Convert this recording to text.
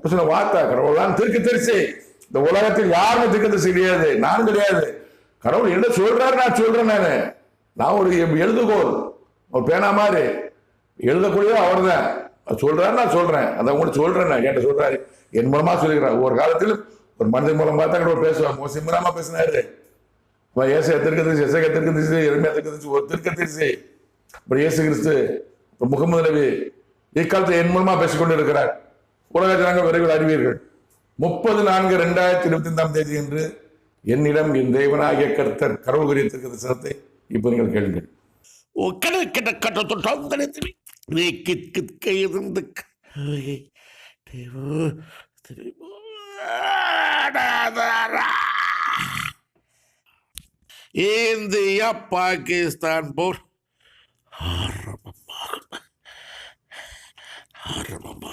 அப்ப சொன்ன வார்த்தை கடவுள் தான் தரிசி இந்த உலகத்தில் யாருமே திருக்க தரிசி கிடையாது. நானும் கிடையாது. கடவுள் என்ன சொல்றாரு நான் சொல்றேன் நானு. நான் ஒரு எழுதுகோல் ஒரு பேனா மாதிரி. எழுதக்கூடிய அவர் தான் சொல்றாரு நான் சொல்றேன். அதை உங்களுக்கு சொல்றேன் நான். என்கிட்ட சொல்றாரு. என் மூலமா சொல்லிக்கிறார். ஒரு காலத்தில் ஒரு மனிதன் மூலமா தான் கடவுள் பேசுவார். மோசி மூலமா பேசினாரு. இப்போ ஏசை திருக்க திருச்சி திருக்கு திருக்க திருச்சி எருமையா திருக்க திருச்சி ஒரு திருக்க திருச்சி. அப்புறம் இயேசு கிறிஸ்து அப்புறம் முகமது நபி. இக்காலத்தில் என் மூலமா பேசிக்கொண்டு இருக்கிறார். உலக ஜனங்கள் விரைவில் அறிவீர்கள். முப்பது நான்கு ரெண்டாயிரத்தி இருபத்தி ஐந்தாம் தேதி என்று என்னிடம் என் தேவனாகிய கர்த்தர் கடவுள் குறித்திருக்கிற தரிசனத்தை இப்போ நீங்கள் கேளுங்கள். ஓ கட்ட இந்தியா பாகிஸ்தான் போர். ஆரம்பமாக ஆரம்பமாக